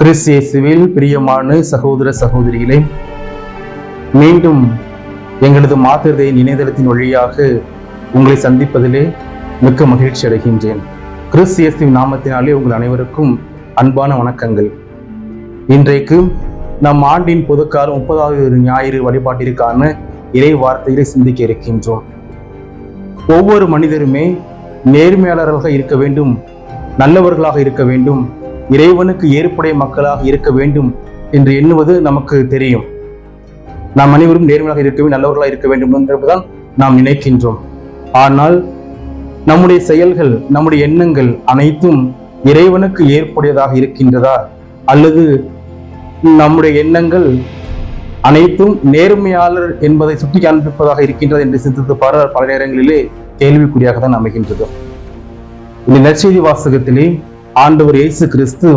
கிறிஸ்தியேசுவில் பிரியமான சகோதர சகோதரிகளே மீண்டும் எங்களது மாத்திருதை இணையதளத்தின் வழியாக உங்களை சந்திப்பதிலே மிக்க மகிழ்ச்சி அடைகின்றேன். கிறிஸ்தியேசுவின் நாமத்தினாலே உங்கள் அனைவருக்கும் அன்பான வணக்கங்கள். இன்றைக்கு நம் ஆண்டின் பொதுக்கால முப்பதாவது ஞாயிறு வழிபாட்டிற்கான இறை வார்த்தைகளை சிந்திக்க இருக்கின்றோம். ஒவ்வொரு மனிதருமே நேர்மையாளர்களாக இருக்க வேண்டும் நல்லவர்களாக இருக்க வேண்டும் இறைவனுக்கு ஏற்புடைய மக்களாக இருக்க வேண்டும் என்று எண்ணுவது நமக்கு தெரியும். நாம் அனைவரும் நேர்மையாக இருக்கவே நல்லவர்களாக இருக்க வேண்டும் என்பதுதான் நாம் நினைக்கின்றோம். ஆனால் நம்முடைய செயல்கள் நம்முடைய எண்ணங்கள் அனைத்தும் இறைவனுக்கு ஏற்புடையதாக இருக்கின்றதா? அல்லது நம்முடைய எண்ணங்கள் அனைத்தும் நேர்மையாளர் என்பதை சுட்டி காண்பிப்பதாக இருக்கின்றது என்று சிந்தித்து பல பல நேரங்களிலே கேள்விக்குறியாக தான் அமைகின்றது. இந்த நற்செய்தி வாசகத்திலே ஆண்டவர் இயேசு கிறிஸ்து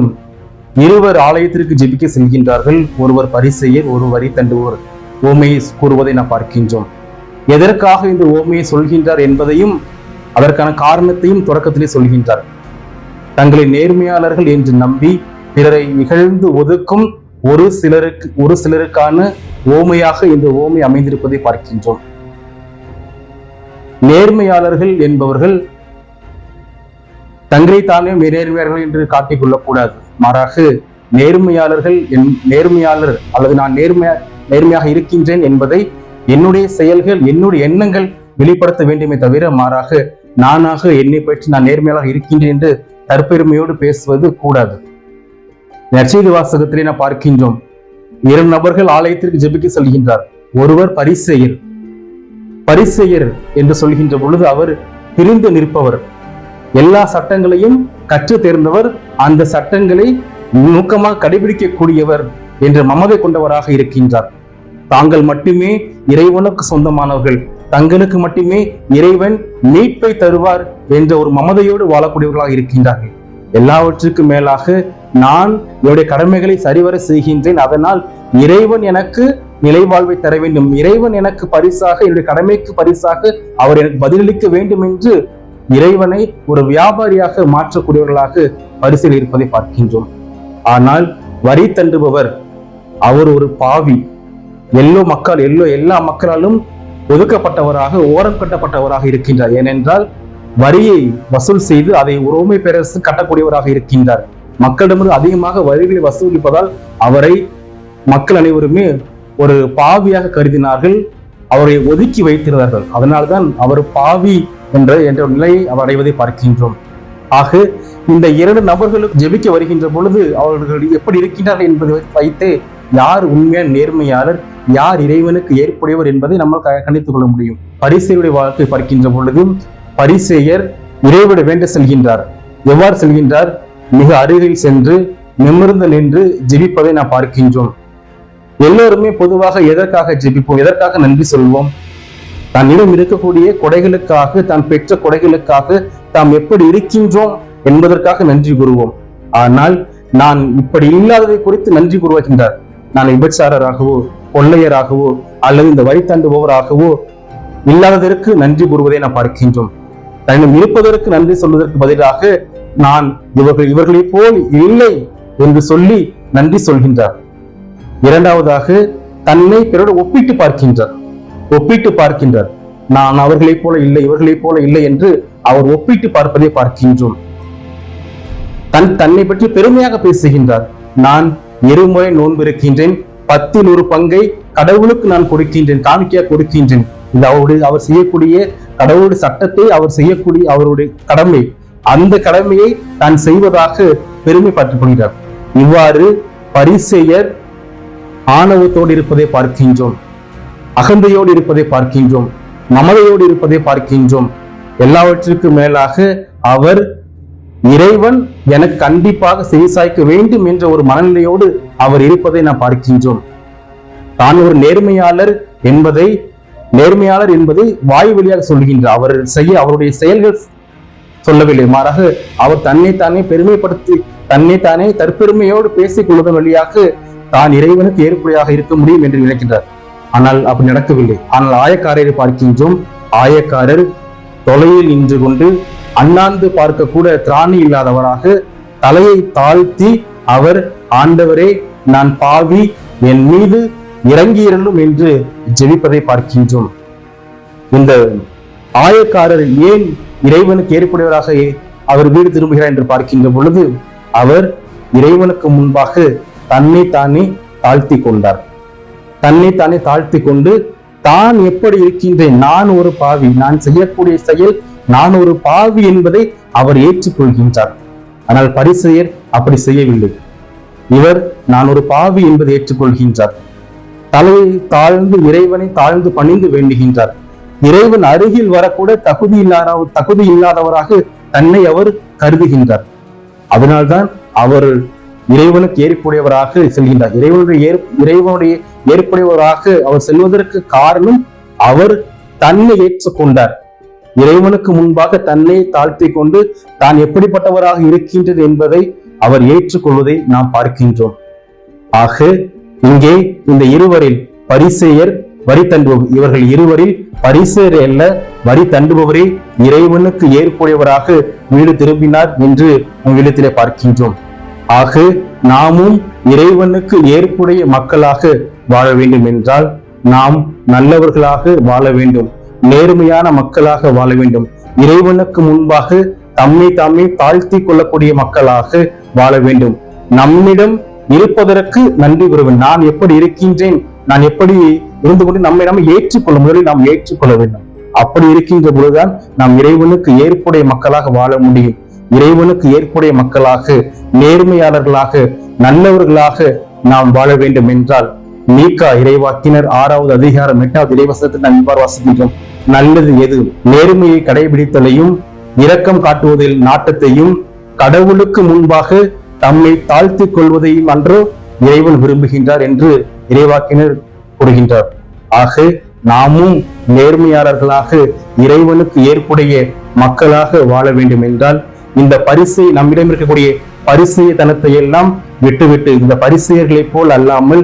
இருவர் ஆலயத்திற்கு ஜெபிக்க செல்கின்றார்கள். ஒருவர் பரிசெயர் ஒரு வரி தண்டுவோர். ஓமையை கூறுவதை நாம் பார்க்கின்றோம். எதற்காக இந்த ஓமையை சொல்கின்றார் என்பதையும் அதற்கான காரணத்தையும் தொடக்கத்திலே சொல்கின்றார். தங்களை நேர்மையாளர்கள் என்று நம்பி பிறரை நிகழ்ந்து ஒதுக்கும் ஒரு சிலருக்கு ஒரு சிலருக்கான ஓமையாக இந்த ஓமை அமைந்திருப்பதை பார்க்கின்றோம். நேர்மையாளர்கள் என்பவர்கள் தங்களை தானே நேர்மையாளர்கள் என்று காட்டிக் கொள்ளக்கூடாது. மாறாக நேர்மையாளர்கள் என் நேர்மையாளர் அல்லது நான் நேர்மையா நேர்மையாக இருக்கின்றேன் என்பதை என்னுடைய செயல்கள் என்னுடைய எண்ணங்கள் வெளிப்படுத்த வேண்டுமே தவிர மாறாக நானாக என்னை பற்றி நான் நேர்மையாளர் இருக்கின்றேன் என்று தற்பெருமையோடு பேசுவது கூடாது. நற்செய்தி வாசகத்திலே நான் பார்க்கின்றோம். இரண்டு நபர்கள் ஆலயத்திற்கு ஜெபிக்க செல்கின்றார். ஒருவர் பரிசெயர். பரிசெயர் என்று சொல்கின்ற பொழுது அவர் பிரிந்து நிற்பவர். எல்லா சட்டங்களையும் கற்று தேர்ந்தவர் அந்த சட்டங்களை நுணுக்கமாக கடைபிடிக்கக்கூடியவர் என்ற மமதை கொண்டவராக இருக்கின்றார். தாங்கள் மட்டுமே இறைவனுக்கு சொந்தமானவர்கள். தங்களுக்கு மட்டுமே இறைவன் மீட்பை தருவார் என்ற ஒரு மமதையோடு வாழக்கூடியவர்களாக இருக்கின்றார்கள். எல்லாவற்றுக்கும் மேலாக நான் என்னுடைய கடமைகளை சரிவர செய்கின்றேன். அதனால் இறைவன் எனக்கு நிலைவாழ்வை தர வேண்டும். இறைவன் எனக்கு பரிசாக என்னுடைய கடமைக்கு பரிசாக அவர் எனக்கு பதிலளிக்க வேண்டும் என்று இறைவனை ஒரு வியாபாரியாக மாற்றக்கூடியவர்களாக பரிசில் இருப்பதை பார்க்கின்றோம். ஆனால் வரி தண்டுபவர் அவர் ஒரு பாவி. எல்லோ மக்கள் எல்லோ எல்லா மக்களாலும் ஒதுக்கப்பட்டவராக ஓரம் கட்டப்பட்டவராக இருக்கின்றார். ஏனென்றால் வரியை வசூல் செய்து அதை உரோமை பேரரசு கட்டக்கூடியவராக இருக்கின்றார். மக்களிடமிருந்து அதிகமாக வரிகளை வசூலிப்பதால் அவரை மக்கள் அனைவருமே ஒரு பாவியாக கருதினார்கள். அவரை ஒதுக்கி வைத்திருந்தார்கள். அதனால்தான் அவர் பாவி என்ற என்ற நிலையை அவர் அடைவதை பார்க்கின்றோம். ஆக இந்த இரண்டு நபர்களும் ஜெபிக்க வருகின்ற பொழுது அவர்கள் எப்படி இருக்கின்றார்கள் என்பதை வைத்து யார் உண்மையான நேர்மையாளர் யார் இறைவனுக்கு ஏற்புடையவர் என்பதை நம்ம கணித்துக் கொள்ள முடியும். பரிசெயருடைய வாழ்க்கை பார்க்கின்ற பொழுதும் பரிசெயர் இறைவிட வேண்ட செல்கின்றார். எவ்வாறு செல்கின்றார்? மிக அருகில் சென்று நிமிர்ந்து நின்று ஜெபிப்பதை நாம் பார்க்கின்றோம். எல்லோருமே பொதுவாக எதற்காக ஜெபிப்போம்? எதற்காக நன்றி சொல்வோம்? தன்னிடம் இருக்கக்கூடிய கொடைகளுக்காக தான் பெற்ற கொடைகளுக்காக தாம் எப்படி இருக்கின்றோம் என்பதற்காக நன்றி கூறுவோம். ஆனால் நான் இப்படி இல்லாததை குறித்து நன்றி கூறுவகின்றார் நான் விபச்சாரராகவோ கொள்ளையராகவோ அல்லது இந்த வரி தாண்டுபவராகவோ இல்லாததற்கு நன்றி கூறுவதை நாம் பார்க்கின்றோம். தன்னிடம் இருப்பதற்கு நன்றி சொல்வதற்கு பதிலாக நான் இவர்கள் இவர்களைப் போல் இல்லை என்று சொல்லி நன்றி சொல்கின்றார். இரண்டாவதாக தன்னை பிறரோடு ஒப்பிட்டு பார்க்கின்றார். ஒப்பிட்டு பார்க்கின்றார். நான் அவர்களைப் போல இல்லை இவர்களைப் போல இல்லை என்று அவர் ஒப்பிட்டு பார்ப்பதை பார்க்கின்றோம். தன் தன்னை பற்றி பெருமையாக பேசுகின்றார். நான் இருமுறை நோன்பிருக்கின்றேன் பத்தில் ஒரு பங்கை கடவுளுக்கு நான் கொடுக்கின்றேன் காணிக்கையா கொடுக்கின்றேன். இது அவருடைய அவர் செய்யக்கூடிய கடவுளுடைய சட்டத்தை அவர் செய்யக்கூடிய அவருடைய கடமை. அந்த கடமையை தான் செய்வதாக பெருமைப்பட்டுக் கொள்கிறார். இவ்வாறு பரிசெயர் ஆணவத்தோடு இருப்பதை பார்க்கின்றோம். அகந்தையோடு இருப்பதை பார்க்கின்றோம் மமதையோடு இருப்பதை பார்க்கின்றோம். எல்லாவற்றிற்கும் மேலாக அவர் இறைவன் எனக்கு கண்டிப்பாக செவிசாய்க்க வேண்டும் என்ற ஒரு மனநிலையோடு அவர் இருப்பதை நாம் பார்க்கின்றோம். தான் ஒரு நேர்மையாளர் என்பதை நேர்மையாளர் என்பதை வாய் வழியாக சொல்கின்றார் அவர் செய்ய அவருடைய செயல்கள் சொல்லவில்லை. மாறாக அவர் தன்னை தானே பெருமைப்படுத்தி தன்னை தானே தற்பெருமையோடு பேசிக் கொள்வதன் வழியாக தான் இறைவனுக்கு ஏற்புடையாக இருக்க முடியும் என்று நினைக்கின்றார். ஆனால் அப்படி நடக்கவில்லை. ஆனால் ஆயக்காரரை பார்க்கின்றோம். ஆயக்காரர் தொலையில் நின்று கொண்டு அண்ணாந்து பார்க்க கூட திராணி இல்லாதவராக தலையை தாழ்த்தி அவர் ஆண்டவரே நான் பாவி என் மீது இறங்கியிருந்தும் என்று ஜெபிப்பதை பார்க்கின்றோம். இந்த ஆயக்காரர் ஏன் இறைவனுக்கு ஏற்புடையவராக அவர் வீடு திரும்புகிறார் என்று பார்க்கின்ற பொழுது அவர் இறைவனுக்கு முன்பாக தன்னை தானே தாழ்த்தி கொண்டார். தன்னை தாழ்த்தி கொண்டு தான் எப்படி இருக்கின்றேன்? நான் ஒரு பாவி. நான் செய்யக்கூடிய செயல் நான் ஒரு பாவி என்பதை அவர் ஏற்றுக்கொள்கின்றார். ஆனால் பரிசெயர் அப்படி செய்யவில்லை. இவர் நான் ஒரு பாவி என்பதை ஏற்றுக்கொள்கின்றார். தலையை தாழ்ந்து இறைவனை தாழ்ந்து பணிந்து வேண்டுகின்றார். இறைவன் அருகில் வரக்கூட தகுதி இல்லாத தகுதி இல்லாதவராக தன்னை அவர் கருதுகின்றார். அதனால்தான் அவர் இறைவனுக்கு ஏற்புடையவராக செல்கின்றார். இறைவனுடைய ஏற்- இறைவனுடைய ஏற்புடையவராக அவர் செல்வதற்கு காரணம் அவர் தன்னை ஏற்றுக்கொண்டார். இறைவனுக்கு முன்பாக தன்னை தாழ்த்தி கொண்டு தான் எப்படிப்பட்டவராக இருக்கின்றது என்பதை அவர் ஏற்றுக்கொள்வதை நாம் பார்க்கின்றோம். ஆக இங்கே இந்த இருவரில் பரிசெயர் வரி தண்டுபவர் இவர்கள் இருவரில் பரிசேயர் அல்ல வரி தண்டுபவரே இறைவனுக்கு ஏற்புடையவராக வீடு திரும்பினார் என்று உங்களிடத்திலே பார்க்கின்றோம். ஆக நாமும் இறைவனுக்கு ஏற்புடைய மக்களாக வாழ வேண்டும் என்றால் நாம் நல்லவர்களாக வாழ வேண்டும் நேர்மையான மக்களாக வாழ வேண்டும். இறைவனுக்கு முன்பாக தம்மை தாமே தாழ்த்தி கொள்ளக்கூடிய மக்களாக வாழ வேண்டும். நம்மிடம் இருப்பதற்கு நன்றி கூறுவேன். நான் எப்படி இருக்கின்றேன்? நான் எப்படி இருந்து கொண்டு நம்மை நம்ம ஏற்றுக்கொள்ள முதலில் நாம் ஏற்றுக்கொள்ள வேண்டும். அப்படி இருக்கின்ற பொழுதுதான் நாம் இறைவனுக்கு ஏற்புடைய மக்களாக வாழ முடியும். இறைவனுக்கு ஏற்புடைய மக்களாக நேர்மையாளர்களாக நல்லவர்களாக நாம் வாழ வேண்டும் என்றால் மீகா இறைவாக்கினர் ஆறாவது அதிகாரம் எட்டாவது இறைவசத்தில் நாம் இவ்வாறு வாசிக்கின்றோம். நல்லது எது? நேர்மையை கடைபிடித்தலையும் இரக்கம் காட்டுவதில் நாட்டத்தையும் கடவுளுக்கு முன்பாக தம்மை தாழ்த்திக் கொள்வதையும் அன்றோ இறைவன் விரும்புகின்றார் என்று இறைவாக்கினர் கூறுகின்றார். ஆக நாமும் நேர்மையாளர்களாக இறைவனுக்கு ஏற்புடைய மக்களாக வாழ வேண்டும் என்றால் இந்த பரிசை நம்மிடம் இருக்கக்கூடிய பரிசெயத்தனத்தை எல்லாம் விட்டுவிட்டு இந்த பரிசெயர்களைப் போல் அல்லாமல்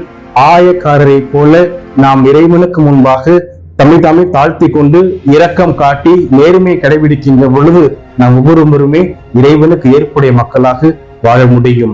ஆயக்காரரை போல நாம் இறைவனுக்கு முன்பாக தம்மை தாமே தாழ்த்தி கொண்டு இரக்கம் காட்டி நேர்மையை கடைபிடிக்கின்ற பொழுது நாம் ஒவ்வொருவருமே இறைவனுக்கு ஏற்புடைய மக்களாக வாழ முடியும்.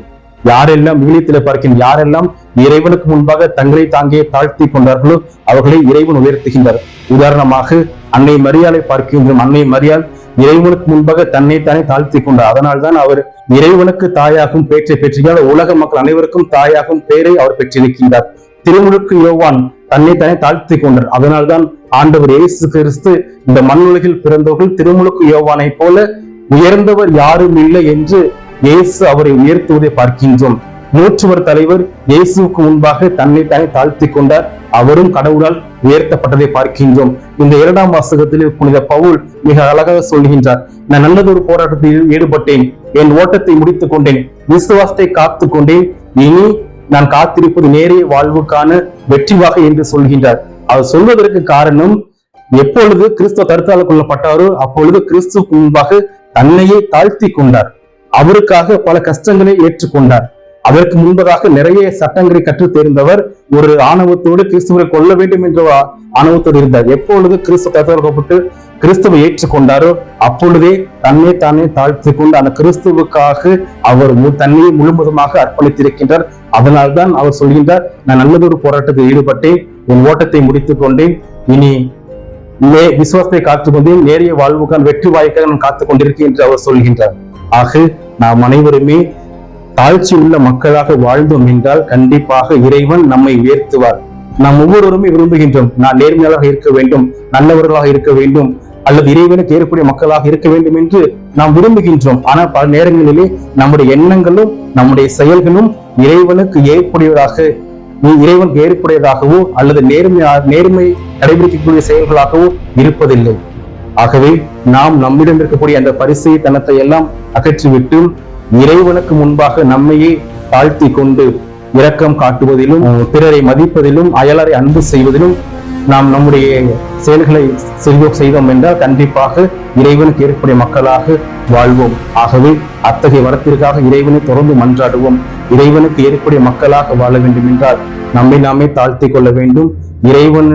யாரெல்லாம் விவிலியத்தில் பார்க்கின்ற யாரெல்லாம் இறைவனுக்கு முன்பாக தங்களை தாங்கே தாழ்த்தி கொண்டார்களோ அவர்களை இறைவன் உயர்த்துகின்றார். உதாரணமாக அன்னை மரியாதை பார்க்கின்றோம். அன்னை மரியாள் இறைவனுக்கு முன்பாக தன்னை தானே தாழ்த்தி கொண்டார். அதனால்தான் அவர் இறைவனுக்கு தாயாகும் பேற்றை பெற்றிருக்கிறார். உலக மக்கள் அனைவருக்கும் தாயாகும் பேரை அவர் பெற்றிருக்கின்றார். திருமுழுக்கு யோவான் தன்னை தானே தாழ்த்தி கொண்டார். அதனால்தான் ஆண்டவர் இயேசு கிறிஸ்து இந்த மண்ணுலகில் பிறந்தவர்கள் திருமுழுக்கு யோவானை போல உயர்ந்தவர் யாரும் இல்லை என்று இயேசு அவரை உயர்த்துவதை பார்க்கின்றோம். நூற்றுவர் தலைவர் இயேசுக்கு முன்பாக தன்னை தானே தாழ்த்தி கொண்டார். அவரும் கடவுளால் உயர்த்தப்பட்டதை பார்க்கின்றோம். இந்த இரண்டாம் வாசகத்தில் புனித பவுல் மிக அழகாக சொல்கின்றார் நான் நல்லதொரு போராட்டத்தில் ஈடுபட்டேன். என் ஓட்டத்தை முடித்துக் கொண்டேன். விசுவாசத்தை காத்துக் கொண்டேன். இனி நான் காத்திருப்பது நேரே வாழ்வுக்கான வெற்றிவாக என்று சொல்கின்றார். அவர் சொல்வதற்கு காரணம் எப்பொழுது கிறிஸ்துவ கருத்தால் கொள்ளப்பட்டாரோ அப்பொழுது கிறிஸ்துவுக்கு முன்பாக தன்னையே தாழ்த்தி கொண்டார். அவருக்காக பல கஷ்டங்களை ஏற்றுக்கொண்டார் அதற்கு முன்பதாக நிறைய சட்டங்களை கற்றுத் தேர்ந்தவர் ஒரு ஆணவத்தோடு கிறிஸ்துவரை கொல்ல வேண்டும் என்ற ஆணவத்தோடு இருந்தார். எப்பொழுது கிறிஸ்துவ கருத்தாக்கப்பட்டு கிறிஸ்துவை ஏற்றுக்கொண்டாரோ அப்பொழுதே தன்னை தானே தாழ்த்தி கொண்டு அந்த கிறிஸ்துவுக்காக அவர் தன்னையை முழுவதுமாக அர்ப்பணித்திருக்கின்றார். அதனால்தான் அவர் சொல்கின்றார் நான் நல்லதொரு போராட்டத்தில் ஈடுபட்டேன் என் ஓட்டத்தை முடித்துக் கொண்டேன். இனி மே விசுவாசத்தை காத்துக் கொண்டேன் நேரிய வாழ்வுக்கான வெற்றி வாய்க்காக நான் காத்துக் கொண்டிருக்கேன் என்று அவர் சொல்கின்றார். ஆக நாம் அனைவருமே தாழ்ச்சி உள்ள மக்களாக வாழ்ந்தோம் என்றால் கண்டிப்பாக இறைவன் நம்மை உயர்த்துவார். நாம் ஒவ்வொருவருமே விரும்புகின்றோம். நான் நேர்மையாளராக இருக்க வேண்டும் நல்லவர்களாக இருக்க வேண்டும் அல்லது இறைவனுக்கு ஏற்புடைய மக்களாக இருக்க வேண்டும் என்று நாம் விரும்புகின்றோம். ஆனால் பல நேரங்களிலே நம்முடைய எண்ணங்களும் நம்முடைய செயல்களும் இறைவனுக்கு ஏற்புடையதாக நீ இறைவனுக்கு ஏற்புடையதாகவோ அல்லது நேர்மையா நேர்மை கடைபிடிக்கக்கூடிய செயல்களாகவோ இருப்பதில்லை. ஆகவே நாம் நம்மிடம் இருக்கக்கூடிய அந்த பரிசை தனத்தை எல்லாம் அகற்றிவிட்டு இறைவனுக்கு முன்பாக நம்மையே தாழ்த்தி கொண்டு இரக்கம் காட்டுவதிலும் பிறரை மதிப்பதிலும் அயலரை அன்பு செய்வதிலும் நாம் நம்முடைய செயல்களை செய்தோ செய்தோம் என்றால் கண்டிப்பாக இறைவனுக்கு ஏற்புடைய மக்களாக வாழ்வோம். ஆகவே அத்தகைய வரத்திற்காக இறைவனை தொடர்ந்து மன்றாடுவோம். இறைவனுக்கு ஏற்புடைய மக்களாக வாழ வேண்டும் என்றால் நம்மை நாமே தாழ்த்தி கொள்ள வேண்டும். இறைவன்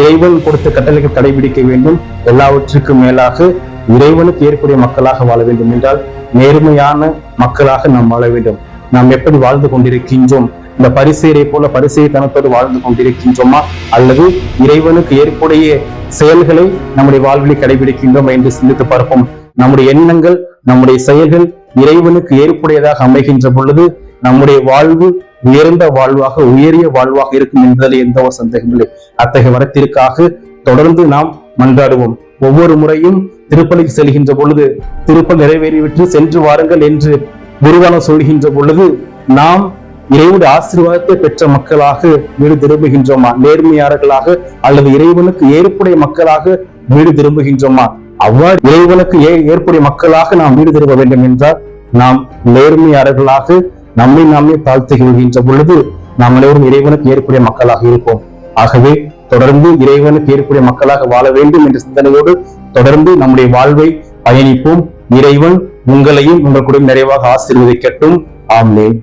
இறைவன் கொடுத்த கட்டளைகள் கடைபிடிக்க வேண்டும். எல்லாவற்றுக்கும் மேலாக இறைவனுக்கு ஏற்புடைய மக்களாக வாழ வேண்டும் என்றால் நேர்மையான மக்களாக நாம் வாழ வேண்டும். நாம் எப்படி வாழ்ந்து கொண்டிருக்கின்றோம்? இந்த பரிசேரை போல பரிசெயத்தனத்தோடு வாழ்ந்து கொண்டிருக்கின்றோமா? அல்லது இறைவனுக்கு ஏற்புடைய செயல்களை நம்முடைய வாழ்வில் கடைபிடிக்கின்றோம் என்று சிந்தித்து பார்ப்போம். நம்முடைய எண்ணங்கள் நம்முடைய செயல்கள் இறைவனுக்கு ஏற்புடையதாக அமைகின்ற பொழுது நம்முடைய வாழ்வு உயர்ந்த வாழ்வாக உயரிய வாழ்வாக இருக்கும் என்பதில் எந்த ஒரு சந்தேகமில்லை அத்தகைய வரத்திற்காக தொடர்ந்து நாம் மன்றாடுவோம். ஒவ்வொரு முறையும் திருப்பலிக்கு செல்கின்ற பொழுது திருப்பல் நிறைவேறிவிட்டு சென்று வாருங்கள் என்று குருவான சொல்கின்ற பொழுது நாம் இறைவனுடைய ஆசீர்வாதத்தை பெற்ற மக்களாக வீடு திரும்புகின்றோமா? நேர்மையாளர்களாக அல்லது இறைவனுக்கு ஏற்புடைய மக்களாக வீடு திரும்புகின்றோமா? அவ்வாறு இறைவனுக்கு ஏ- ஏற்புடைய மக்களாக நாம் வீடு திரும்ப வேண்டும் என்றால் நாம் நேர்மையாளர்களாக நம்மை நாமே தாழ்த்துகின்ற பொழுது நாம் அனைவரும் இறைவனுக்கு ஏற்புடைய மக்களாக இருப்போம். ஆகவே தொடர்ந்து இறைவனுக்கு ஏற்புடைய மக்களாக வாழ வேண்டும் என்ற சிந்தனையோடு தொடர்ந்து நம்முடைய வாழ்வை பயணிப்போம். இறைவன் உங்களையும் உங்கள் குடும்பம் நிறைவாக ஆசீர்வதிக்கட்டும். ஆம்லேன்